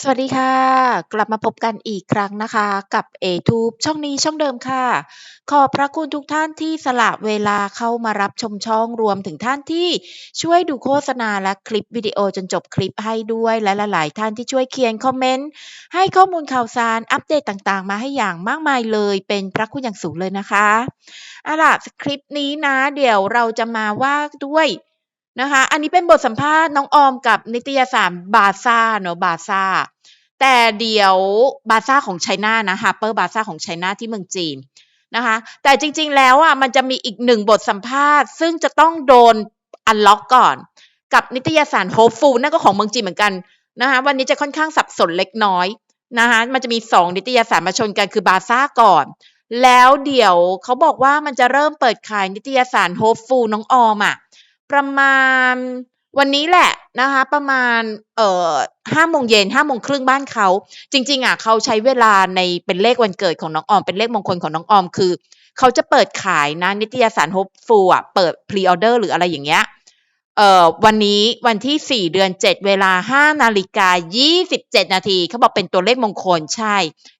สวัสดีค่ะ กลับมาพบกันอีกครั้งนะคะ กับ A-Tube ช่องนี้ช่องเดิมค่ะ ขอบพระคุณทุกท่านที่สละเวลาเข้ามารับชมช่องรวมถึงท่านที่ช่วยดูโฆษณาและคลิปวิดีโอจนจบคลิปให้ด้วยและหลาย ๆ ท่านที่ช่วยเขียนคอมเมนต์ให้ข้อมูลข่าวสารอัปเดตต่าง ๆ มาให้อย่างมากมายเลย เป็นพระคุณอย่างสูงเลยนะคะเอาล่ะคลิปนี้นะ เดี๋ยวเราจะมาว่าด้วย นะคะ อันนี้เป็นบทสัมภาษณ์น้องออมกับนิตยสารบาซ่าเนาะบาซ่า แต่เดี๋ยวบาซ่าของไชน่านะฮาร์เปอร์บาซ่าของไชน่าที่เมืองจีนนะคะ แต่จริงๆแล้วอะมันจะมีอีกหนึ่งบทสัมภาษณ์ ซึ่งจะต้องโดนอันล็อกก่อน กับนิตยสารโฮปฟูนั่นก็ของเมืองจีนเหมือนกันนะคะวันนี้จะค่อนข้างสับสนเล็กน้อยนะคะมันจะมีสองนิตยสารมาชนกันคือบาซ่าก่อน แล้วเดี๋ยวเขาบอกว่ามันจะเริ่มเปิดขายนิตยสารโฮปฟูน้องออมอะ ประมาณวันนี้แหละนะคะ ประมาณเอ่อห้าโมงเย็นห้าโมงครึ่งบ้านเขา จริง ๆอะเขาใช้เวลาในเป็นเลขวันเกิดของน้องออม เป็นเลขมงคลของน้องออมคือ เขาจะเปิดขายนะนิตยสารโฮปฟูอะเปิดพรีออเดอร์หรืออะไรอย่างเงี้ยเอ่อวันนี้วันที่สี่เดือนเจ็ดเวลาห้านาฬิกายี่สิบเจ็ดนาทีเขาบอกเป็นตัวเลขมงคลใช่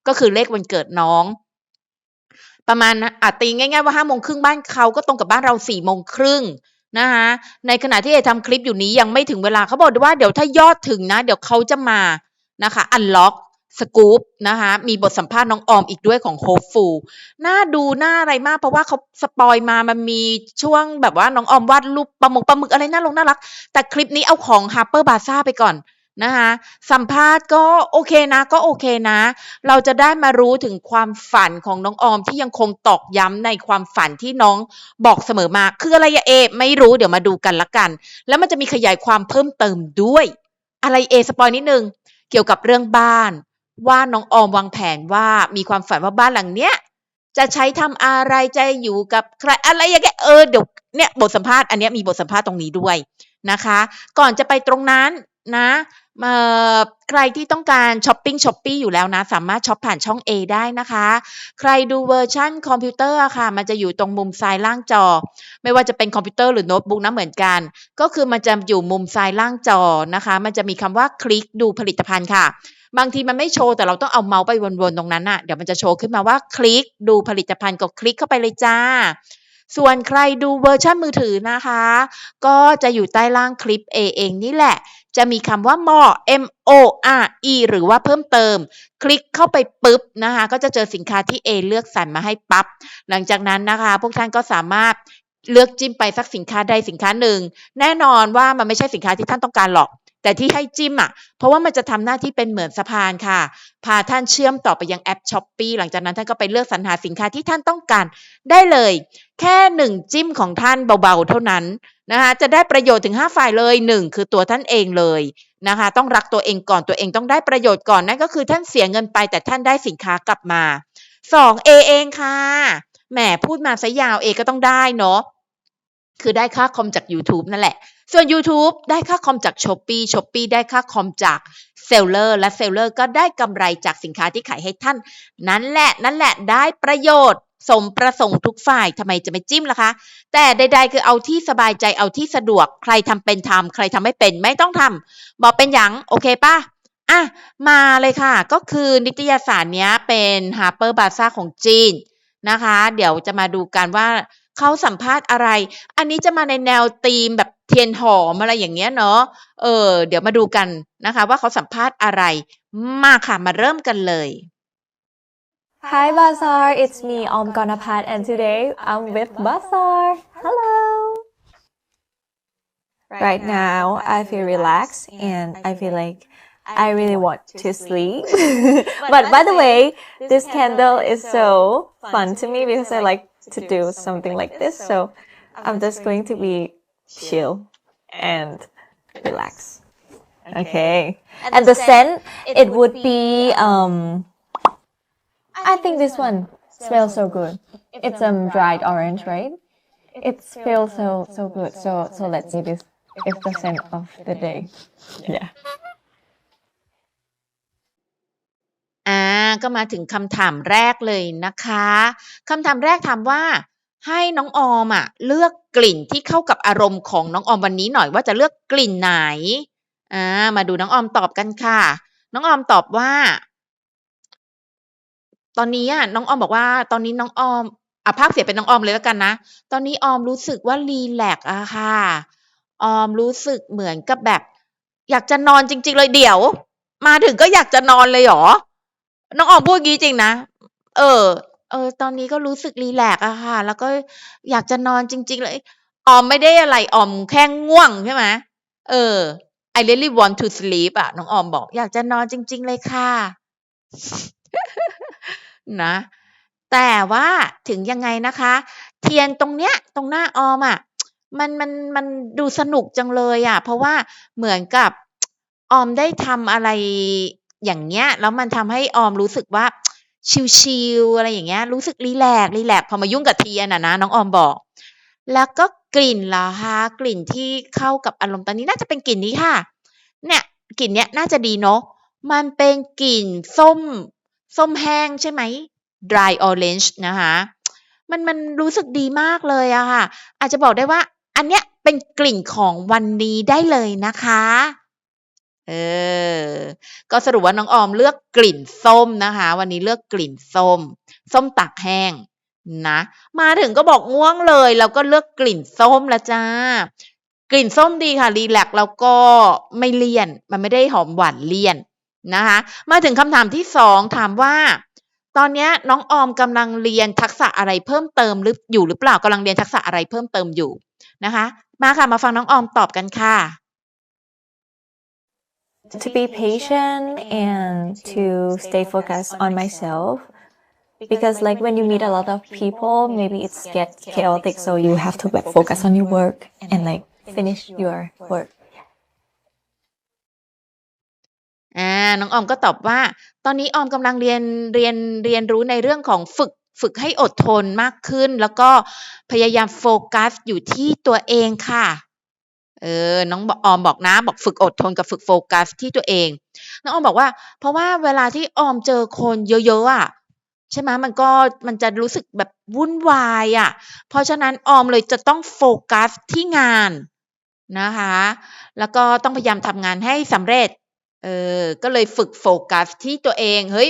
ก็คือเลขวันเกิดน้อง ประมาณนะอาตีง่ายๆว่าห้าโมงครึ่งบ้านเขาก็ตรงกับบ้านเราสี่โมงครึ่ง นะคะในขณะที่เอทำคลิปอยู่นี้ยังไม่ถึงเวลาเขาบอกว่าเดี๋ยวถ้ายอดถึงนะ เดี๋ยวเขาจะมานะคะอันล็อกสกู๊ปนะคะมีบทสัมภาษณ์น้องออมอีกด้วยของโฮปฟูน่าดูน่าอะไรมากเพราะว่าเขาสปอยมามันมีช่วงแบบว่าน้องออมวาดรูปปลาหมึกปลาหมึกอะไรน่าลงน่ารัก แต่คลิปนี้เอาของฮาร์เปอร์บาซ่าไปก่อน นะคะสัมภาษณ์ก็โอเคนะก็โอเคนะ เราจะได้มารู้ถึงความฝันของน้องออมที่ยังคงตอกย้ำในความฝันที่น้องบอกเสมอมาคืออะไรเอ ไม่รู้เดี๋ยวมาดูกันละกัน แล้วมันจะมีขยายความเพิ่มเติมด้วย อะไรเอสปอยนิดนึงเกี่ยวกับเรื่องบ้าน ว่าน้องออมวางแผนว่ามีความฝันว่าบ้านหลังเนี้ยจะใช้ทำอะไรจะอยู่กับใครอะไรอย่างเงี้ยเออเดี๋ยวเนี่ยบทสัมภาษณ์อันเนี้ยมีบทสัมภาษณ์ตรงนี้ด้วยนะคะ ก่อนจะไปตรงนั้นนะ ใครที่ต้องการช้อปปิ้งช้อปปี้อยู่แล้วนะ สามารถช็อปผ่านช่อง A ได้นะคะ ใครดูเวอร์ชันคอมพิวเตอร์ค่ะ มันจะอยู่ตรงมุมซ้ายล่างจอ ไม่ว่าจะเป็นคอมพิวเตอร์หรือโน้ตบุ๊กนะเหมือนกัน ก็คือมันจะอยู่มุมซ้ายล่างจอนะคะ มันจะมีคำว่าคลิกดูผลิตภัณฑ์ค่ะ บางทีมันไม่โชว์แต่เราต้องเอาเมาส์ไปวนๆตรงนั้นน่ะเดี๋ยวมันจะโชว์ขึ้นมาว่าคลิกดูผลิตภัณฑ์ก็คลิกเข้าไปเลยจ้า ส่วนใครดูเวอร์ชันมือถือนะคะ ก็จะอยู่ใต้ล่างคลิป A เองนี่แหละ จะมีคำว่า more M O R E หรือว่าเพิ่มเติม คลิกเข้าไปปุ๊บนะคะ ก็จะเจอสินค้าที่ A เลือกสรรมาให้ปั๊บหลังจากนั้นนะคะ พวกท่านก็สามารถเลือกจิ้มไปสักสินค้าใดสินค้าหนึ่ง แน่นอนว่ามันไม่ใช่สินค้าที่ท่านต้องการหรอก แต่ที่ให้จิ้มอะ เพราะว่ามันจะทำหน้าที่เป็นเหมือนสะพานค่ะ พาท่านเชื่อมต่อไปยังแอปช้อปปีหลังจากนั้นท่านก็ไปเลือกสรรหาสินค้าที่ท่านต้องการได้เลย แค่หนึ่งจิ้มของท่านเบาๆเท่านั้นนะคะจะได้ประโยชน์ถึง 5 ฝ่ายเลย1คือตัวท่านเองเลยนะคะต้องรักตัวเองก่อนตัวเองต้องได้ประโยชน์ก่อนนั่นก็คือท่านเสียเงินไปแต่ท่านได้สินค้ากลับมา 2 A เองค่ะแหมพูดมาซะยาว A ก็ต้องได้เนาะคือได้ค่าคอมจาก YouTube นั่นแหละ ส่วน YouTube ได้ค่าคอมจาก s h อ p e e s h o p e e ได้ค่าคอมจากเซลเลอร์และเซลเลอร์ก็ได้กำไรจากสินค้าที่ขายให้ท่าน นั่นแหละนั่นแหละได้ประโยชน์ สมประสงค์ทุกฝ่ายทำไมจะไม่จิ้มล่ะคะ แต่ใด ๆ คือเอาที่สบายใจเอาที่สะดวก ใครทำเป็นทำใครทำไม่เป็นไม่ต้องทำบอกเป็นหยังโอเคป่ะอะมาเลยค่ะ ก็คือนิตยสารเนี้ยเป็น Harper Bazaar ของจีนนะคะ เดี๋ยวจะมาดูกันว่าเขาสัมภาษณ์อะไร อันนี้จะมาในแนวธีมแบบ เทียนหอมอะไรอย่างเงี้ยเนาะ เออ เดี๋ยวมาดูกันนะคะ ว่าเขาสัมภาษณ์อะไร มาค่ะ มาเริ่มกันเลย Hi Bazaar, it's me Om Ganapat and today I'm with Bazaar. Hello. Right now I feel relaxed and I feel like I really want to sleep. but by the way, this candle is so fun to me because I like to do something like this. So I'm just going to be chill and relax. Okay. And the scent, it would be um I think this one smells so good. It's um dried orange, right? It feels so so good. So so let's see this. It's the scent of the day. Yeah. อ่าก็มาถึงคำถามแรกเลยนะคะคำถามแรกถามว่า ให้น้องออมอะเลือกกลิ่นที่เข้ากับอารมณ์ของน้องออมวันนี้หน่อยว่าจะเลือกกลิ่นไหนอ่ามาดูน้องออมตอบกันค่ะ น้องออมตอบว่า ตอนนี้อะน้องออมบอกว่า ตอนนี้น้องออมอะภาคเสียเป็นน้องออมเลยแล้วกันนะ ตอนนี้ออมรู้สึกว่ารีแลกอะค่ะออมรู้สึกเหมือนกับแบบ อยากจะนอนจริง ๆ เลยเดี๋ยว มาถึงก็อยากจะนอนเลยหรอ น้องออมพูดงี้จริงนะ เออ เออ ตอนนี้ก็รู้สึกรีแลกซ์อะค่ะ แล้วก็อยากจะนอนจริง ๆ เลย ออมไม่ได้อะไร ออมแค่ง่วงใช่ไหมเออ I really want to sleep อะน้องออมบอก อยากจะนอนจริง ๆ เลยค่ะ นะ แต่ว่าถึงยังไงนะคะ เทียนตรงเนี้ย ตรงหน้าออมอะมันมันมันดูสนุกจังเลยอะเพราะว่าเหมือนกับออมได้ทำอะไรอย่างเงี้ย แล้วมันทำให้ออมรู้สึกว่า ชิลๆอะไรอย่างเงี้ยรู้สึกรีแลกซ์รีแลกซ์พอมายุ่งกับเทียนอะนะน้องออมบอก แล้วก็กลิ่นเหรอคะกลิ่นที่เข้ากับอารมณ์ตอนนี้น่าจะเป็นกลิ่นนี้ค่ะ เนี่ยกลิ่นเนี้ยน่าจะดีเนาะมันเป็นกลิ่นส้ม ส้มแห้งใช่ไหม dry orange นะคะมันมันรู้สึกดีมากเลยอะค่ะ อาจจะบอกได้ว่า อันเนี้ยเป็นกลิ่นของวันนี้ได้เลยนะคะ เออ ก็สรุปว่าน้องออมเลือกกลิ่นส้มนะคะ วันนี้เลือกกลิ่นส้ม ส้มตากแห้งนะ มาถึงก็บอกง่วงเลย แล้วก็เลือกกลิ่นส้มละจ้ากลิ่นส้มดีค่ะรีแลกแล้วก็ไม่เลี่ยน มันไม่ได้หอมหวานเลี่ยนนะคะ มาถึงคำถามที่สองถามว่า ตอนนี้น้องออมกำลังเรียนทักษะอะไรเพิ่มเติมหรืออยู่หรือเปล่ากำลังเรียนทักษะอะไรเพิ่มเติมอยู่นะคะ มาค่ะมาฟังน้องออมตอบกันค่ะ to be patient and to stay focused on myself because like when you meet a lot of people maybe it's get chaotic so you have to like focus on your work and like finish your work อ่าน้องออมก็ตอบว่า ตอนนี้ออมกำลังเรียนเรียนเรียนรู้ในเรื่องของฝึกฝึกให้อดทนมากขึ้น แล้วก็พยายามโฟกัสอยู่ที่ตัวเองค่ะ เออ น้องอออมบอกนะ บอกฝึกอดทนกับฝึกโฟกัสที่ตัวเอง น้องออมบอกว่า เพราะว่าเวลาที่ออมเจอคนเยอะๆอะใช่ไหมมันก็มันจะรู้สึกแบบวุ่นวายอะ เพราะฉะนั้นออมเลยจะต้องโฟกัสที่งานนะคะ แล้วก็ต้องพยายามทำงานให้สำเร็จ เออ ก็เลยฝึกโฟกัสที่ตัวเอง เฮ้ย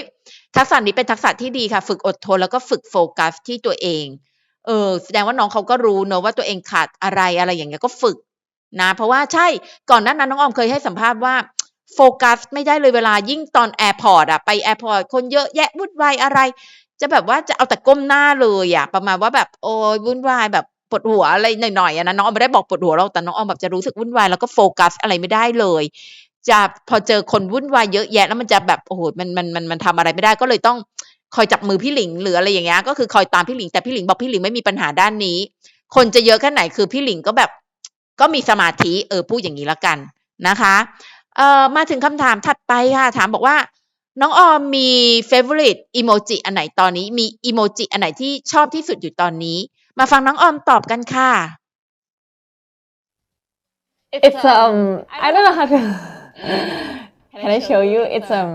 ทักษะนี้เป็นทักษะที่ดีค่ะ ฝึกอดทนแล้วก็ฝึกโฟกัสที่ตัวเอง เออ แสดงว่าน้องเขาก็รู้เนอะว่าตัวเองขาดอะไรอะไรอย่างเงี้ย ก็ฝึก นะเพราะว่าใช่ก่อนหน้านั้นน้องออมเคยให้สัมภาษณ์ว่าโฟกัสไม่ได้เลยเวลายิ่งตอนแอร์พอร์ตอะไปแอร์พอร์ตคนเยอะแยะวุ่นวายอะไร จะแบบว่าจะเอาแต่ก้มหน้าเลยอะประมาณว่าแบบโอ้ยวุ่นวายแบบปวดหัวอะไรหน่อยๆอะนะน้องออมไม่ได้บอกปวดหัวเราแต่น้องออมแบบจะรู้สึกวุ่นวายแล้วก็โฟกัสอะไรไม่ได้เลย จะพอเจอคนวุ่นวายเยอะแยะแล้วมันจะแบบโอ้โหมันมันมันมันทำอะไรไม่ได้ก็เลยต้องคอยจับมือพี่หลิงหรืออะไรอย่างเงี้ยก็คือคอยตามพี่หลิงแต่พี่หลิงบอกพี่หลิงไม่มีปัญหาด้านนี้ คนจะเยอะแค่ไหนคือพี่หลิงก็แบบ ก็มีสมาธิเออพูดอย่างนี้ละกันนะคะเอ่อมาถึงคำถามถัดไปค่ะ ถามบอกว่า น้องออมมี favorite emoji อันไหนตอนนี้ มี emoji อันไหนที่ชอบที่สุดอยู่ตอนนี้ มาฟังน้องออมตอบกันค่ะ it's um I don't know how to can I show you it's um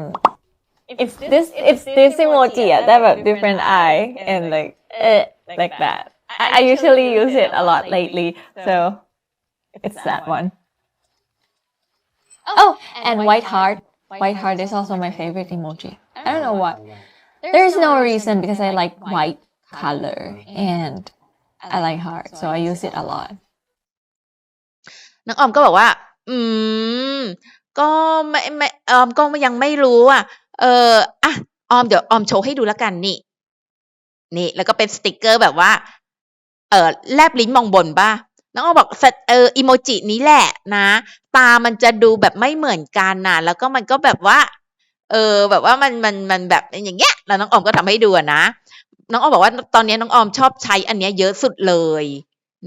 it's this it's this emoji yeah, that have different eye and like eh, like that I, I usually use it a lot lately so it's that one oh and white heart white heart is also my favorite emoji I don't know why there's no reason because I like white color and I like heart so I use it a lot น้องออมก็บอกว่า อืม ก็ไม่ไม่ออมก็ยังไม่รู้อะ เอออะออมเดี๋ยวออมโชว์ให้ดูแล้วกันนี่ นี่ แล้วก็เป็นสติกเกอร์แบบว่า เออแลบลิ้นมองบนป่ะ น้องออมบอกสเอออีโมจินี้แหละนะ ตามันจะดูแบบไม่เหมือนกันนะแล้วก็มันก็แบบว่า เออ แบบว่ามันมันมันแบบอย่างเงี้ยแล้วน้องออมก็ทำให้ดูนะ น้องออมบอกว่าตอนนี้น้องออมชอบใช้อันเนี้ยเยอะสุดเลย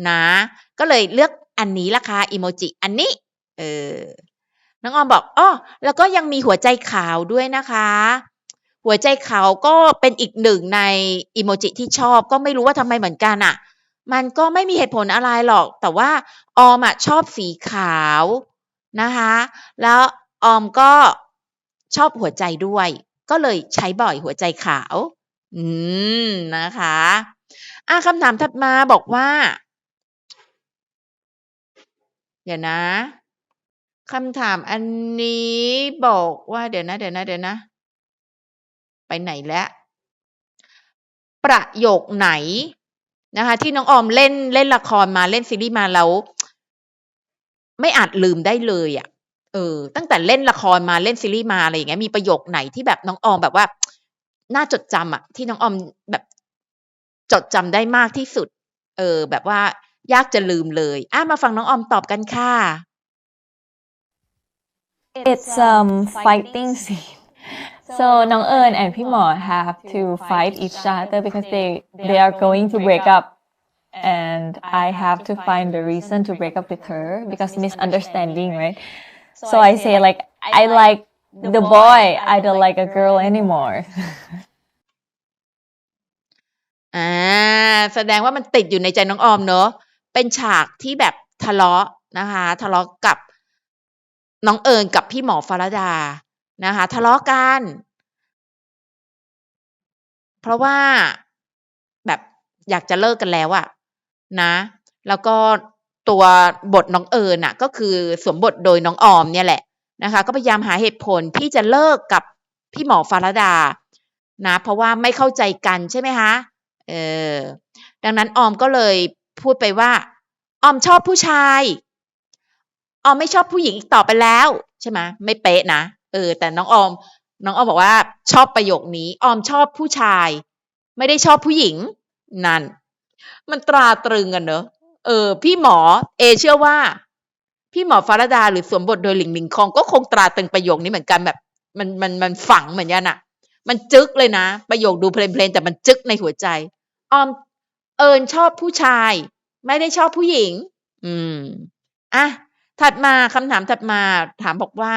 นะ ก็เลยเลือกอันนี้ละค่ะอีโมจิอันนี้เออน้องออมบอกอ้อแล้วก็ยังมีหัวใจขาวด้วยนะคะหัวใจขาวก็เป็นอีกหนึ่งในอีโมจิที่ชอบก็ไม่รู้ว่าทำไมเหมือนกันอะ มันก็ไม่มีเหตุผลอะไรหรอก แต่ว่าออมอะชอบสีขาวนะคะ แล้วออมก็ชอบหัวใจด้วย ก็เลยใช้บ่อยหัวใจขาว อืมนะคะอะคำถามถัดมาบอกว่า เดี๋ยวนะคำถามอันนี้บอกว่าเดี๋ยวนะ เดี๋ยวนะ เดี๋ยวนะ ไปไหนแล้ว ประโยคไหน นะคะ ที่น้องออมเล่นเล่นละครมาเล่นซีรีส์มาแล้ว ไม่อาจลืมได้เลยอะ่ะ เออ ตั้งแต่เล่นละครมาเล่นซีรีส์มาอะไรอย่างเงี้ยมีประโยคไหนที่แบบน้องออมแบบว่าน่าจดจำอะ ที่น้องออมแบบจดจำได้มากที่สุด เออ แบบว่ายากจะลืมเลยอะมาฟังน้องออมตอบกันค่ะ It's um fighting scene. So Nong Eun and Pimo have to fight each other because they they are going to break up, and I have to find the reason to break up with her because misunderstanding, right? So I say like I like the boy, I don't like a girl anymore. อ่าแสดงว่ามันติดอยู่ในใจน้องออมเนอะเป็นฉากที่แบบทะเลาะนะคะ ทะเลาะกับน้องเอิญกับพี่หมอฟารดา นะคะทะเลาะกัน เพราะว่าแบบอยากจะเลิกกันแล้วอะนะ แล้วก็ตัวบทน้องเอิญน่ะ ก็คือสวมบทโดยน้องออมเนี่ยแหละนะคะ ก็พยายามหาเหตุผลที่จะเลิกกับพี่หมอฟารดานะเพราะว่าไม่เข้าใจกันใช่ไหมคะเออดังนั้นออมก็เลยพูดไปว่าออมชอบผู้ชายออมไม่ชอบผู้หญิงอีกต่อไปแล้ว ใช่ไหมไม่เป๊ะนะ เออ แต่น้องออม น้องออมบอกว่า ชอบประโยคนี้ ออมชอบผู้ชาย ไม่ได้ชอบผู้หญิง นั่น มันตราตรึงกันเนอะเออ พี่หมอ เอ เชื่อว่า พี่หมอฟารดาหรือสวมบทโดยหลิงหลิงคองก็คงตราตรึงประโยคนี้เหมือนกันแบบ มันมันมันฝังเหมือนกันอะมันจึกเลยนะ ประโยคดูเพลนๆแต่มันจึกในหัวใจ ออม เอิญชอบผู้ชาย ไม่ได้ชอบผู้หญิง อืมอะถัดมาคำถามถัดมาถามบอกว่า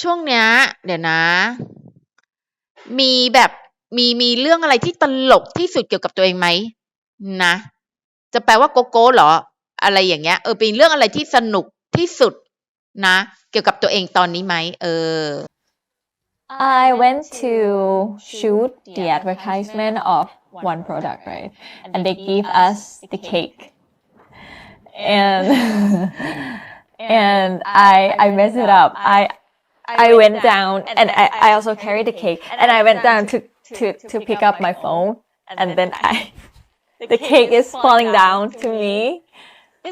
ช่วงเนี้ย เดี๋ยวนะ มีแบบมีมีเรื่องอะไรที่ตลกที่สุดเกี่ยวกับตัวเองไหมนะ จะแปลว่าโกโก้เหรอ อะไรอย่างเงี้ยเออเป็นเรื่องอะไรที่สนุกที่สุดนะ เกี่ยวกับตัวเองตอนนี้ไหมเออ I went to shoot the advertisement of one product, right? And they give us the cake. And and I I messed it up. I I went down and I, I also carried the cake and I went down to, to, to pick up my phone and then I the cake is falling down to me.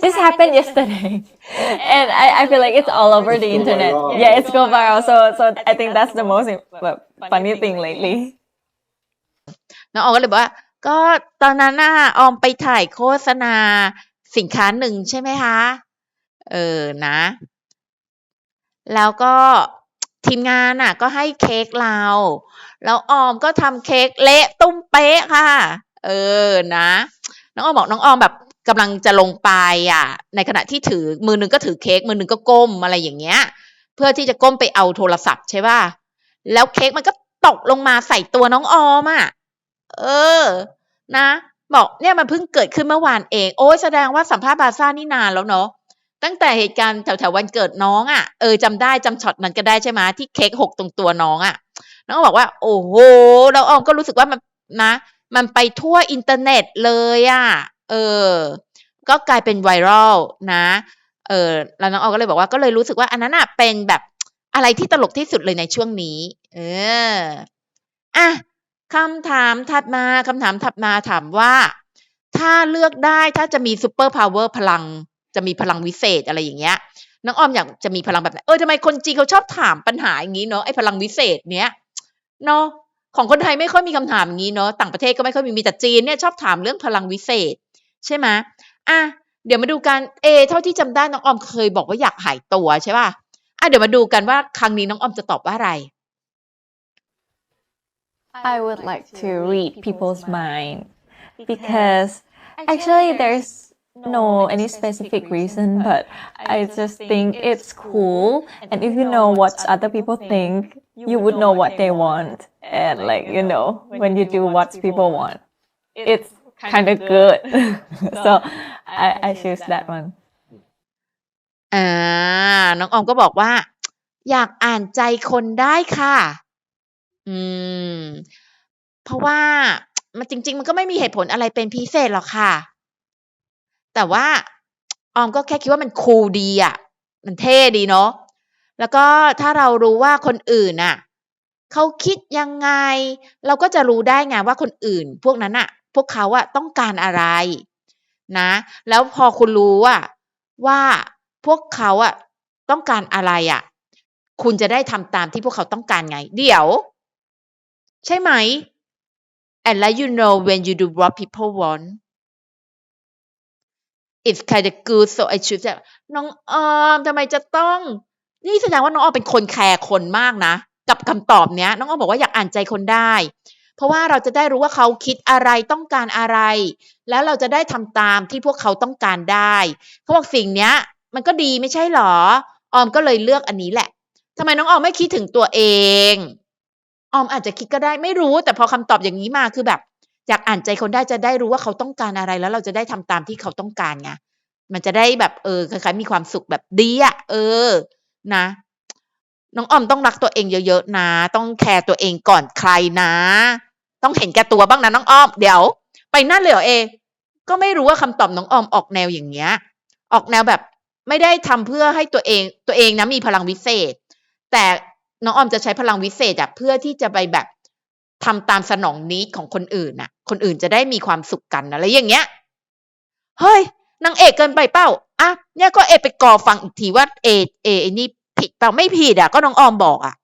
This happened yesterday. And I, I feel like it's all over the internet. Yeah, it's go viral. So so I think that's the most uh, funny thing lately. น้องออมก็เลยบอกว่า ก็ตอนนั้นน่ะออมไปถ่ายโฆษณาสินค้าหนึ่งใช่ไหมคะ เออนะ แล้วก็ ทีมงานน่ะ ก็ให้เค้กเรา แล้วออมก็ทำเค้กเละตุ้มเป๊ะค่ะ เออนะ น้องออมบอกน้องออมแบบกำลังจะลงไปอะ ในขณะที่ถือมือหนึงก็ถือเค้กมือหนึงก็ก้มอะไรอย่างเงี้ย เพื่อที่จะก้มไปเอาโทรศัพท์ใช่ป่ะแล้วเค้กมันก็ตกลงมาใส่ตัวน้องออมอะเออ นะ บอกเนี่ยมันเพิ่งเกิดขึ้นเมื่อวานเอง โอ้ยแสดงว่าสัมภาษณ์บาซ่านี่นานแล้วเนาะ ตั้งแต่เหตุการณ์แถวๆวันเกิดน้องอะ่ะเออจำได้จำช็อตนั้นก็ได้ใช่ไหมที่เค้กหกตรงตัวน้องอะ่ะ น้องก็บอกว่า โอ้โหแล้วออมก็รู้สึกว่ามันนะ มันไปทั่วอินเทอร์เน็ตเลยอะ่ะ เออ ก็กลายเป็นไวรัลนะ เออแล้วน้องออมก็เลยบอกว่าก็เลยรู้สึกว่าอันนั้นอะเป็นแบบอะไรที่ตลกที่สุดเลยในช่วงนี้ เอออะคำถามถัดมาคำถามถัดมาถามว่า ถ้าเลือกได้ถ้าจะมีซูเปอร์พาวเวอร์พลัง จะมีพลังวิเศษอะไรอย่างเงี้ยน้องออมอยากจะมีพลังแบบไหนเออทำไมคนจีนเขาชอบถามปัญหาอย่างนี้เนาะไอ้พลังวิเศษเนี้ยเนาะของคนไทยไม่ค่อยมีคำถามอย่างนี้เนาะต่างประเทศก็ไม่ค่อยมีมีแต่จีนเนี่ยชอบถามเรื่องพลังวิเศษ ใช่ไหมอะเดี๋ยวมาดูกันเอเท่าที่จำได้น้องออมเคยบอกว่าอยากหายตัวใช่ป่ะอะเดี๋ยวมาดูกันว่าครั้งนี้น้องออมจะตอบว่าอะไร I would like to read people's mind because actually there's no any specific reason, but I just think it's cool. And if you know what other people think, you would know what they want. And like, you know, when you do what people want, it's kind of good. so I, I choose that one. อ่า น้องออมก็บอกว่า อยากอ่านใจคนได้ค่ะ อืม เพราะว่า มันจริง ๆ มันก็ไม่มีเหตุผลอะไรเป็นพิเศษหรอกค่ะ แต่ว่าออมก็แค่คิดว่ามันคูลดีอะ มันเท่ดีเนาะแล้วก็ถ้าเรารู้ว่าคนอื่นน่ะเขาคิดยังไง เราก็จะรู้ได้ไงว่าคนอื่น พวกนั้นอะ พวกเขาอะต้องการอะไร นะ แล้วพอคุณรู้ว่าว่าพวกเขาอะต้องการอะไรอะ คุณจะได้ทำตามที่พวกเขาต้องการไง เดี๋ยว ใช่ไหม and let you know when you do what people want it's kind of good so I choose that น้องออมทำไมจะต้อง นี่แสดงว่าน้องออมเป็นคนแคร์คนมากนะ กับคำตอบเนี้ย น้องออมบอกว่าอยากอ่านใจคนได้ เพราะว่าเราจะได้รู้ว่าเขาคิดอะไรต้องการอะไร แล้วเราจะได้ทำตามที่พวกเขาต้องการได้เขาบอกสิ่งเนี้ย มันก็ดีไม่ใช่หรอ ออมก็เลยเลือกอันนี้แหละทำไมน้องออมไม่คิดถึงตัวเอง ออมอาจจะคิดก็ได้ไม่รู้ แต่พอคำตอบอย่างนี้มาคือแบบ อยากอ่านใจคนได้จะได้รู้ว่าเขาต้องการอะไรแล้วเราจะได้ทำตามที่เขาต้องการไงมันจะได้แบบเออคล้ายๆมีความสุขแบบดีอะเออ นะน้องออมต้องรักตัวเองเยอะๆนะ ต้องแคร์ตัวเองก่อนใครนะ ต้องเห็นแก่ตัวบ้างนะน้องออมเดี๋ยว ไปนั่นเลยเหรอเอ ก็ไม่รู้ว่าคำตอบน้องออมออกแนวอย่างเงี้ย ออกแนวแบบไม่ได้ทำเพื่อให้ตัวเองตัวเองนะมีพลังวิเศษ แต่น้องออมจะใช้พลังวิเศษอะเพื่อที่จะไปแบบ ทำตามสนองนิดของคนอื่นน่ะ คนอื่นจะได้มีความสุขกันอะไรอย่างเงี้ย เฮ้ยนางเอกเกินไปเป้าอะเนี่ยก็เอไปกอฟังอีกทีว่าเอเอไอ้นี่ผิดเปล่าไม่ผิดอะ ก็น้องออมบอกอะ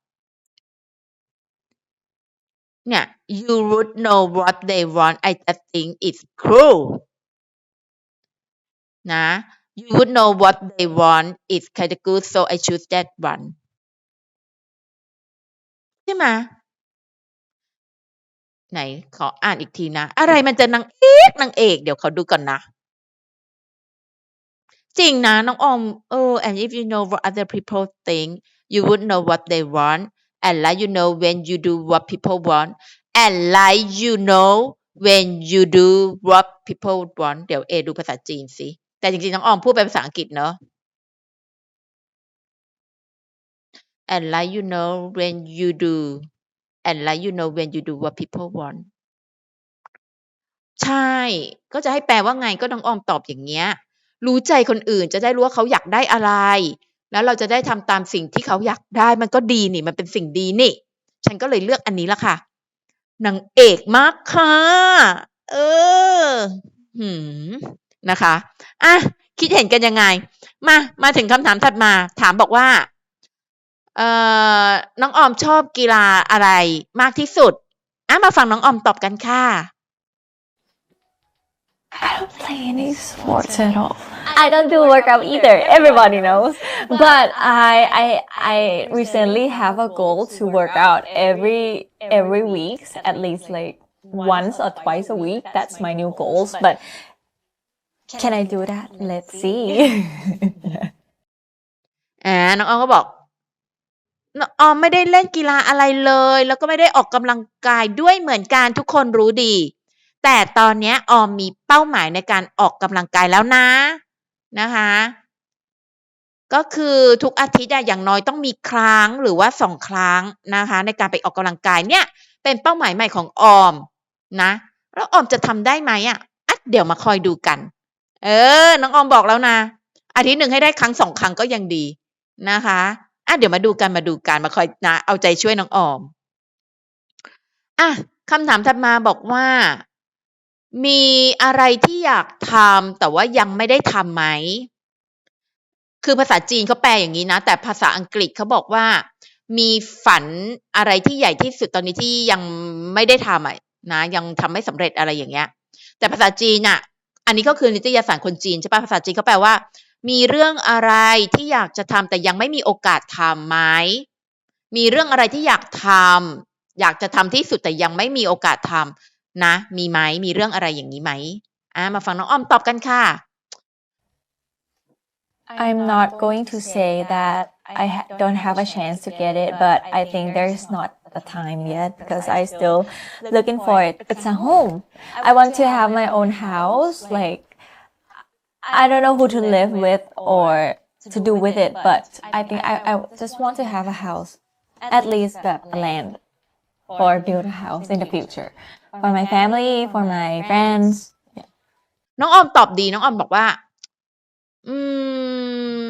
เนี่ย you would know what they want I just think it's cruel นะ you would know what they want it's kind of good so I choose that one ใช่ไหม ไหนขออ่านอีกทีนะ อะไรมันจะนางเอกนางเอก เดี๋ยวเขอดูก่อนนะ จริงนะ น้องออมเออ and if you know what other people think you would know what they want and like you know when you do what people want and like you know when you do what people want เดี๋ยวเอดูภาษาจีนสิ แต่จริงๆ น้องออมพูดเป็นภาษาอังกฤษเนอะ and like you know when you do and let you know when you do what people want ใช่ ก็จะให้แปลว่าไงก็น้องออมตอบอย่างเงี้ย รู้ใจคนอื่นจะได้รู้ว่าเขาอยากได้อะไร แล้วเราจะได้ทำตามสิ่งที่เขาอยากได้ มันก็ดีนี่ มันเป็นสิ่งดีนี่ ฉันก็เลยเลือกอันนี้ละค่ะนางเอกมากค่ะ เออ หืม นะคะ อะ คิดเห็นกันยังไง มา มาถึงคำถามถัดมา ถามบอกว่า เอ่อน้องออมชอบกีฬาอะไรมากที่สุดอะมาฟังน้องออมตอบกันค่ะ I don't play any sports at all. I don't do workout either. Everybody knows. But I I I recently have a goal to work out every every week, at least like once or twice a week. That's my new goals. But can I do that? Let's see. อ่าน้องออมก็บอกน้ ออมไม่ได้เล่นกีฬาอะไรเลย แล้วก็ไม่ได้ออกกำลังกายด้วยเหมือนกันทุกคนรู้ดี แต่ตอนนี้ออมมีเป้าหมายในการออกกำลังกายแล้วนะนะคะ ก็คือทุกอาทิตย์อย่างน้อยต้องมีครั้งหรือว่าสองครั้งนะคะ ในการไปออกกำลังกายเนี่ย เป็นเป้าหมายใหม่ของออมนะแล้วออมจะทำได้ไหมอะอะเดี๋ยวมาคอยดูกัน เออ น้องออมบอกแล้วนะอาทิตย์หนึ่งให้ได้ครั้งสองครั้งก็ยังดีนะคะ อะเดี๋ยวมาดูกันมาดูกันมาคอยนะเอาใจช่วยน้องออมอะคำถามถัดมาบอกว่า มีอะไรที่อยากทำแต่ว่ายังไม่ได้ทำไหม คือภาษาจีนเขาแปลอย่างนี้นะ แต่ภาษาอังกฤษเขาบอกว่า มีฝันอะไรที่ใหญ่ที่สุดตอนนี้ที่ยังไม่ได้ทำอะนะยังทำไม่สำเร็จอะไรอย่างเงี้ย แต่ภาษาจีนอะ อันนี้ก็คือนิตยสารคนจีนใช่ปะภาษาจีนเขาแปลว่า มีเรื่องอะไรที่อยากจะทำแต่ยังไม่มีโอกาสทำไหม มีเรื่องอะไรที่อยากทำอยากจะทำที่สุดแต่ยังไม่มีโอกาสทำนะ มีไหมมีเรื่องอะไรอย่างนี้ไหมอ่ามาฟังน้องอ้อมตอบกันค่ะ I'm not going to say that I ha- don't have a chance to get it, but I think there's not the time yet because I still looking for it. It's a home. I want to have my own house. Like I don't know who to live with or to do with it, but I think I, I just want to have a house, at least the land, or build a house in the future for my family, for my friends. น้องออมตอบดีน้องออมบอกว่า อืม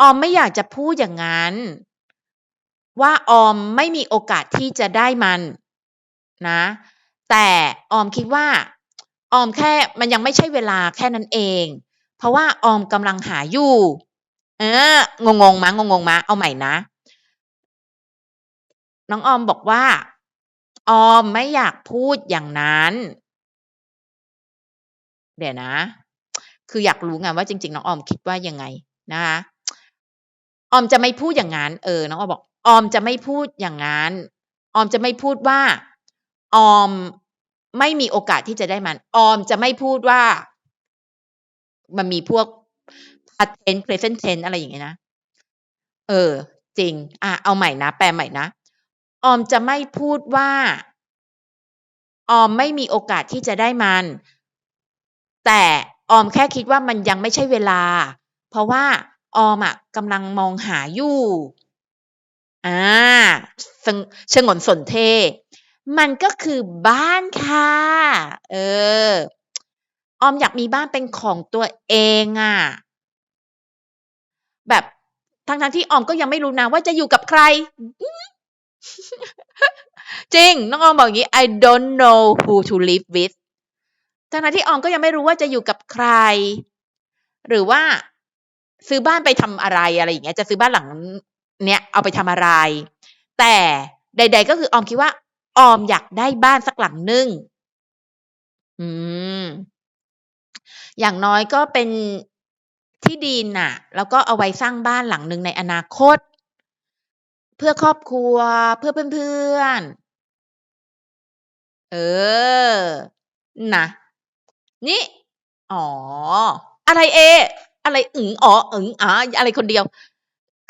ออมไม่อยากจะพูดอย่างงั้น ว่าออมไม่มีโอกาสที่จะได้มัน นะ แต่ออมคิดว่า ออมแค่มันยังไม่ใช่เวลาแค่นั้นเอง เพราะว่าออมกำลังหาอยู่ เอองงๆไหมงงๆไหมเอาใหม่นะ น้องออมบอกว่า ออมไม่อยากพูดอย่างนั้น เดี๋ยวนะ คืออยากรู้ไงว่าจริง ๆ น้องออมคิดว่ายังไงนะคะออมจะไม่พูดอย่างงั้น เออ น้องออมบอก ออมจะไม่พูดอย่างงั้น ออมจะไม่พูดว่า ออมไม่มีโอกาสที่จะได้มัน ออมจะไม่พูดว่า มันมีพวก past tense present tense อะไรอย่างเงี้ยนะ เออ จริง อ่าเอาใหม่นะ แปลใหม่นะ ออมจะไม่พูดว่า ออมไม่มีโอกาสที่จะได้มัน แต่ออมแค่คิดว่ามันยังไม่ใช่เวลา เพราะว่าออมอะกำลังมองหาอยู่อ่าสงฉงนสนเท มันก็คือบ้านค่ะ เออ ออมอยากมีบ้านเป็นของตัวเองอะแบบทั้งๆที่ออมก็ยังไม่รู้นะว่าจะอยู่กับใคร จริง น้องออมบอกอย่างงี้ I don't know who to live with ทั้งๆที่ออมก็ยังไม่รู้ว่าจะอยู่กับใคร หรือว่าซื้อบ้านไปทำอะไรอะไรอย่างเงี้ย จะซื้อบ้านหลังเนี้ยเอาไปทำอะไร แต่ใด ๆ ก็คือออมคิดว่า ออมอยากได้บ้านสักหลังหนึ่งอืม อย่างน้อยก็เป็นที่ดินน่ะ แล้วก็เอาไว้สร้างบ้านหลังหนึ่งในอนาคต เพื่อครอบครัวเพื่อเพื่อนๆ เออ นะนี่ อ๋อ อะไรเอ อะไรอึ๋งอ๋ออึ๋งอ๋ออะไรคนเดียว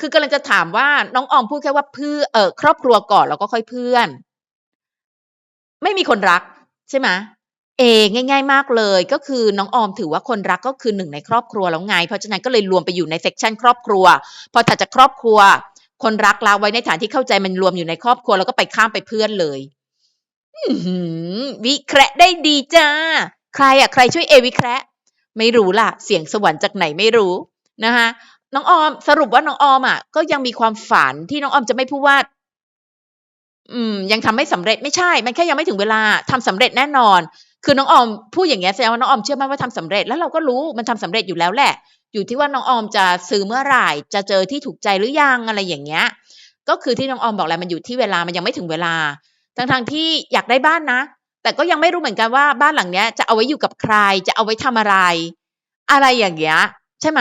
คือกำลังจะถามว่าน้องออมพูดแค่ว่าเพือเอ่อครอบครัวก่อนแล้วก็ค่อยเพื่อน ไม่มีคนรัก ใช่ไหม เอง่าย ๆ มากเลย ก็คือน้องออมถือว่าคนรักก็คือหนึ่งในครอบครัวแล้วไง เพราะฉะนั้นก็เลยรวมไปอยู่ในเซกชันครอบครัว พอถัดจากครอบครัว คนรักละไว้ในฐานที่เข้าใจมันรวมอยู่ในครอบครัวแล้วก็ไปข้ามไปเพื่อนเลยวิเคราะห์ได้ดีจ้ะใครอะใครช่วยเอวิเคราะห์ไม่รู้ล่ะ เสียงสวรรค์จากไหนไม่รู้นะคะน้องออมสรุปว่าน้องออมอะก็ยังมีความฝันที่น้องออมจะไม่พูดว่า อืม ยังทำไม่สำเร็จไม่ใช่ มันแค่ยังไม่ถึงเวลาทำสำเร็จแน่นอน คือน้องออมพูดอย่างเงี้ยแสดงว่าน้องออมเชื่อมั่นว่าทำสำเร็จแล้วเราก็รู้มันทำสำเร็จอยู่แล้วแหละ อยู่ที่ว่าน้องออมจะซื้อเมื่อไหร่จะเจอที่ถูกใจหรือยังอะไรอย่างเงี้ยก็คือที่น้องออมบอกแหละมันอยู่ที่เวลามันยังไม่ถึงเวลาทั้งๆที่อยากได้บ้านนะ แต่ก็ยังไม่รู้เหมือนกันว่าบ้านหลังเนี้ยจะเอาไว้อยู่กับใครจะเอาไว้ทำอะไร อะไรอย่างเงี้ยใช่ไหม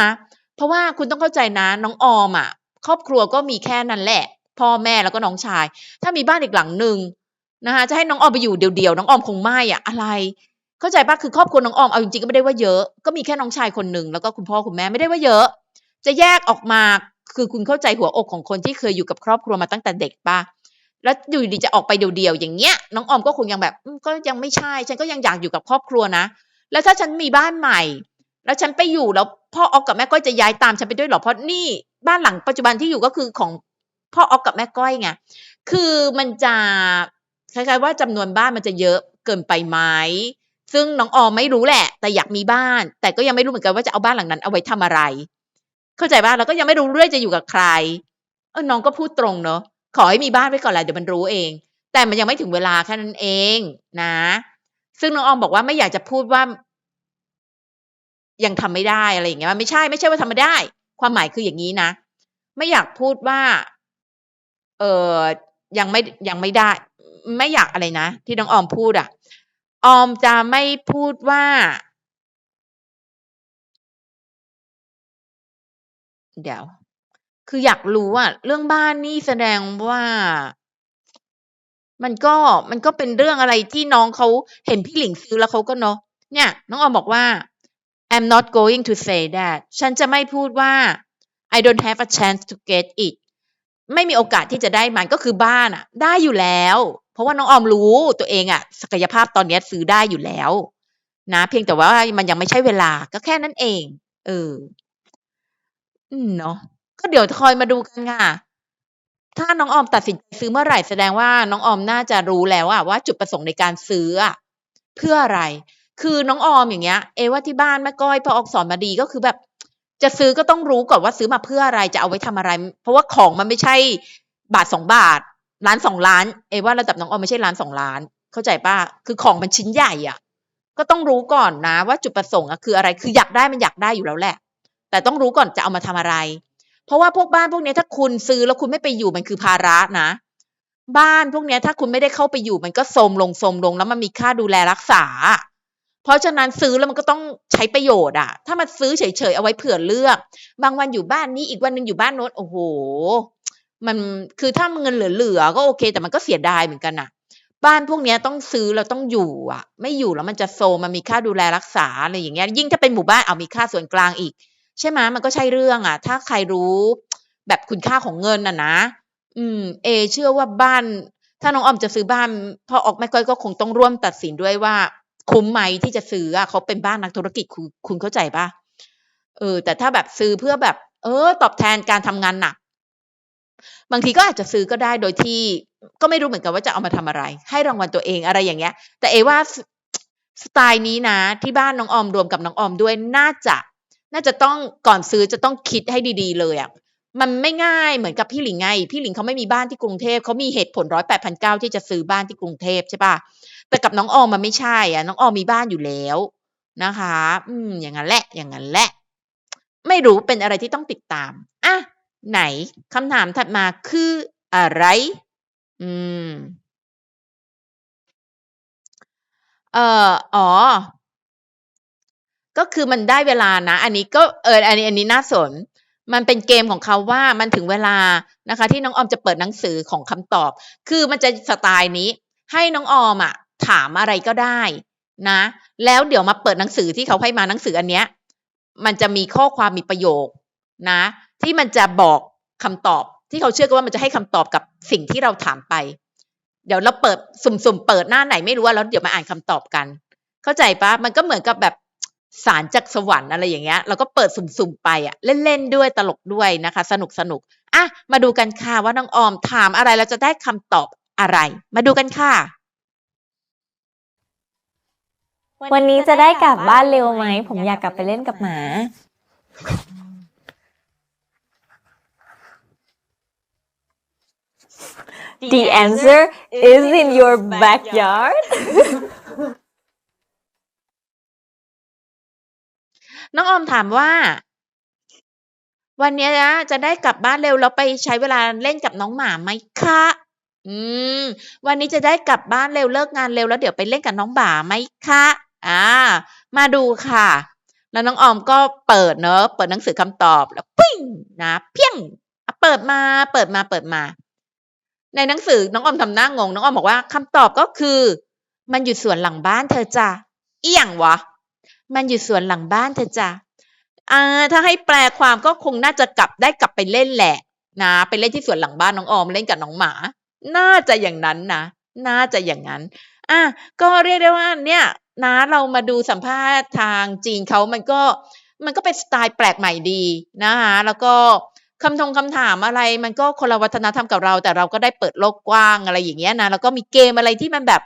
เพราะว่าคุณต้องเข้าใจนะน้องออมอะ ครอบครัวก็มีแค่นั้นแหละ พ่อแม่แล้วก็น้องชาย ถ้ามีบ้านอีกหลังหนึ่ง นะคะจะให้น้องออมไปอยู่เดี่ยวๆน้องออมคงไม่อะอะไร เข้าใจปล่าคือครอบครัวน้องออมเอาจริงๆก็ไม่ได้ว่าเยอะ ก็มีแค่น้องชายคนหนึ่งแล้วก็คุณพ่อคุณแม่ไม่ได้ว่าเยอะ จะแยกออกมาคือคุณเข้าใจหัวอกของคนที่เคยอยู่กับครอบครัวมาตั้งแต่เด็กปล่าแล้วอยู่ดีจะออกไปเดี่ยวๆอย่างเงี้ย น้องออมก็คงยังแบบก็ยังไม่ใช่ ฉันก็ยังอยากอยู่กับครอบครัวนะ แล้วถ้าฉันมีบ้านใหม่ แล้วฉันไปอยู่แล้วพ่อออกกับแม่ก้อยจะย้ายตามฉันไปด้วยหรอ?เพราะนี่บ้านหลังปัจจุบันที่อยู่ก็คือของพ่อออกกับแม่ก้อยไงคือมันจะ คล้ายๆว่าจำนวนบ้านมันจะเยอะเกินไปไหมซึ่งน้องออมไม่รู้แหละ แต่อยากมีบ้าน แต่ก็ยังไม่รู้เหมือนกันว่าจะเอาบ้านหลังนั้นเอาไว้ทำอะไร เข้าใจเปล่า?แล้วก็ยังไม่รู้ด้วยจะอยู่กับใคร เออน้องก็พูดตรงเนาะขอให้มีบ้านไว้ก่อนแหละเดี๋ยวมันรู้เอง แต่มันยังไม่ถึงเวลาแค่นั้นเองนะ ซึ่งน้องออมบอกว่าไม่อยากจะพูดว่า ยังทำไม่ได้อะไรอย่างเงี้ยมันไม่ใช่ไม่ใช่ว่าทำไม่ได้ ความหมายคืออย่างงี้นะ ไม่อยากพูดว่า เออยังไม่ยังไม่ได้ ไม่อยากอะไรนะ ที่น้องออมพูดอะออมจะไม่พูดว่า เดี๋ยว คืออยากรู้อะเรื่องบ้านนี่แสดงว่ามันก็มันก็เป็นเรื่องอะไรที่น้องเขาเห็นพี่หลิงซื้อแล้วเขาก็เนาะเนี่ย น้องออมบอกว่า I'm not going to say that ฉันจะไม่พูดว่า I don't have a chance to get it ไม่มีโอกาสที่จะได้มันก็คือบ้านอะได้อยู่แล้ว เพราะว่าน้องออมรู้ตัวเองอะศักยภาพตอนนี้ซื้อได้อยู่แล้ว นะ เพียงแต่ว่ามันยังไม่ใช่เวลาก็แค่นั้นเอง เออ อืมเนาะก็เดี๋ยวคอยมาดูกันค่ะ ถ้าน้องออมตัดสินใจซื้อเมื่อไหร่แสดงว่าน้องออมน่าจะรู้แล้วอะว่าจุดประสงค์ในการซื้ออะเพื่ออะไร คือน้องออมอย่างเงี้ย เอว่าที่บ้านแม่ก้อยพอออกสอนมาดีก็คือแบบ จะซื้อก็ต้องรู้ก่อนว่าซื้อมาเพื่ออะไรจะเอาไว้ทำอะไร เพราะว่าของมันไม่ใช่บาทสองบาท ล้านสองล้านเอว่าระดับน้องออมไม่ใช่ล้านสองล้าน เข้าใจป่ะคือของมันชิ้นใหญ่อะ ก็ต้องรู้ก่อนนะว่าจุดประสงค์อะคืออะไรคืออยากได้มันอยากได้อยู่แล้วแหละ แต่ต้องรู้ก่อนจะเอามาทำอะไร เพราะว่าพวกบ้านพวกนี้ถ้าคุณซื้อแล้วคุณไม่ไปอยู่มันคือภาระนะ บ้านพวกนี้ถ้าคุณไม่ได้เข้าไปอยู่มันก็โทมลงโทมลงแล้วมันมีค่าดูแลรักษา เพราะฉะนั้นซื้อแล้วมันก็ต้องใช้ประโยชน์อะถ้ามันซื้อเฉยๆเอาไว้เผื่อเลือก บางวันอยู่บ้านนี้อีกวันหนึ่งอยู่บ้านโน้นโอ้โห มันคือถ้าเงินเหลือๆก็โอเค แต่มันก็เสียดายเหมือนกันอะบ้านพวกนี้ต้องซื้อแล้วต้องอยู่อะไม่อยู่แล้วมันจะโซมันมีค่าดูแลรักษาอะไรอย่างเงี้ย ยิ่งถ้าเป็นหมู่บ้านเอามีค่าส่วนกลางอีก ใช่ไหมมันก็ใช่เรื่องอะถ้าใครรู้แบบคุณค่าของเงินน่ะนะ อืม เอ เชื่อว่าบ้าน ถ้าน้องออมจะซื้อบ้านพ่อออกแม่ก้อยก็คงต้องร่วมตัดสินด้วยว่า คุ้มไหมที่จะซื้ออะเขาเป็นบ้านนักธุรกิจคุณคุณเข้าใจปะเออ แต่ถ้าแบบซื้อเพื่อแบบ เออ ตอบแทนการทำงานหนัก บางทีก็อาจจะซื้อก็ได้โดยที่ก็ไม่รู้เหมือนกันว่าจะเอามาทำอะไร ให้รางวัลตัวเองอะไรอย่างเงี้ย แต่เอว่าสไตล์นี้นะ ที่บ้านน้องออมรวมกับน้องออมด้วยน่าจะน่าจะต้องก่อนซื้อจะต้องคิดให้ดี ๆ เลยอะมันไม่ง่ายเหมือนกับพี่หลิงไง พี่หลิงเขาไม่มีบ้านที่กรุงเทพเขามีเหตุผลร้อยแปดพันเก้าที่จะซื้อบ้านที่กรุงเทพใช่ปะแต่กับน้องออมมันไม่ใช่อะ น้องออมมีบ้านอยู่แล้วนะคะ อืม อย่างนั้นแหละ อย่างนั้นแหละ ไม่รู้เป็นอะไรที่ต้องติดตามอะ ไหนคำถามถัดมาคืออะไร อืม เอ่อ อ๋อ ก็คือมันได้เวลานะ อันนี้ก็เออ อันนี้ อันนี้น่าสน มันเป็นเกมของเขาว่ามันถึงเวลานะคะ ที่น้องออมจะเปิดหนังสือของคำตอบ คือมันจะสไตล์นี้ ให้น้องออมอะถามอะไรก็ได้นะ แล้วเดี๋ยวมาเปิดหนังสือที่เขาให้มาหนังสืออันเนี้ย มันจะมีข้อความมีประโยคนะ ที่มันจะบอกคำตอบ ที่เขาเชื่อกันว่ามันจะให้คำตอบกับสิ่งที่เราถามไป เดี๋ยวเราเปิดสุ่มๆเปิดหน้าไหนไม่รู้ว่าแล้วเดี๋ยวมาอ่านคำตอบกัน เข้าใจปะมันก็เหมือนกับแบบสารจากสวรรค์อะไรอย่างเงี้ยเราก็เปิดสุ่มๆไปอะเล่นๆด้วยตลกด้วยนะคะ สนุกสนุกอะมาดูกันค่ะว่าน้องออมถามอะไรเราจะได้คำตอบอะไร มาดูกันค่ะ วันนี้จะได้กลับบ้านเร็วไหมผมอยากกลับไปเล่นกับหมา The answer is in your backyard น้องออมถามว่า วันนี้นะจะได้กลับบ้านเร็วแล้วไปใช้เวลาเล่นกับน้องหมาไหมคะ อืม วันนี้จะได้กลับบ้านเร็วเลิกงานเร็วแล้วเดี๋ยวไปเล่นกับน้องหมาไหมคะ อ่า มาดูค่ะ แล้วน้องออมก็เปิดเนอะเปิดหนังสือคำตอบแล้วปิ้งนะเพียงเปิดมาเปิดมาเปิดมา ในหนังสือน้องออมทำหน้างง น้องออมบอกว่าคำตอบก็คือ มันอยู่สวนหลังบ้านเธอจ้ะเอี่ยงวะ มันอยู่สวนหลังบ้านเธอจ้ะอ่าถ้าให้แปลความก็คงน่าจะกลับได้กลับไปเล่นแหละ นะไปเล่นที่สวนหลังบ้านน้องออมเล่นกับน้องหมา น่าจะอย่างนั้นนะน่าจะอย่างนั้น อะก็เรียกได้ว่า เนี่ยนะเรามาดูสัมภาษณ์ทางจีนเขามันก็มันก็เป็นสไตล์แปลกใหม่ดีนะคะแล้วก็ คำทงคำถามอะไรมันก็คนละวัฒนธรรมกับเรา แต่เราก็ได้เปิดโลกกว้างอะไรอย่างเงี้ยนะแล้วก็มีเกมอะไรที่มันแบบ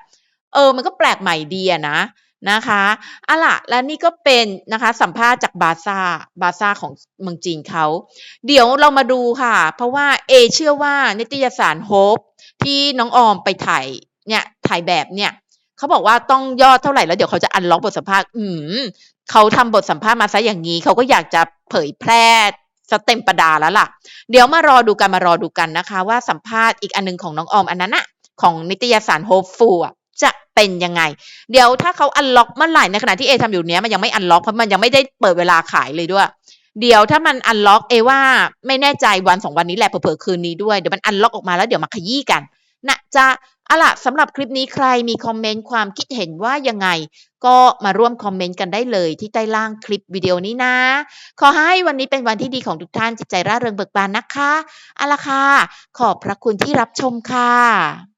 เออ มันก็แปลกใหม่ดีอะนะนะคะอะล่ะและนี่ก็เป็นนะคะสัมภาษณ์จากบาซ่าบาซ่าของเมืองจีนเขา เดี๋ยวเรามาดูค่ะ เพราะว่าเอเชื่อว่านิตยสารโฮปที่น้องออมไปถ่ายเนี่ยถ่ายแบบเนี่ยเขาบอกว่าต้องยอดเท่าไหร่แล้วเดี๋ยวเขาจะอันล็อกบทสัมภาษณ์ อืมเขาทำบทสัมภาษณ์มาซะอย่างนี้ เขาก็อยากจะเผยแพร่ สเต็มประดาแล้วล่ะ เดี๋ยวมารอดูกันมารอดูกันนะคะ ว่าสัมภาษณ์อีกอันหนึงของน้องออมอันนั้นอะของนิตยสารโฮปฟูอะจะเป็นยังไง เดี๋ยวถ้าเขาอันล็อกเมื่อไหร่ในขณะที่เอทำอยู่เนี้ยมันยังไม่อันล็อกเพราะมันยังไม่ได้เปิดเวลาขายเลยด้วย เดี๋ยวถ้ามันอันล็อกเอว่าไม่แน่ใจวันสองวันนี้แหละเผลอคืนนี้ด้วยเดี๋ยวมันอันล็อกออกมาแล้วเดี๋ยวมาขยี้กันนะจะ อาล่ะสำหรับคลิปนี้ใครมีคอมเมนต์ความคิดเห็นว่ายังไง ก็มาร่วมคอมเมนต์กันได้เลยที่ใต้ล่างคลิปวิดีโอนี้นะ ขอให้วันนี้เป็นวันที่ดีของทุกท่านจิตใจร่าเริงเบิกบานนะคะเอาล่ะค่ะขอบพระคุณที่รับชมค่ะ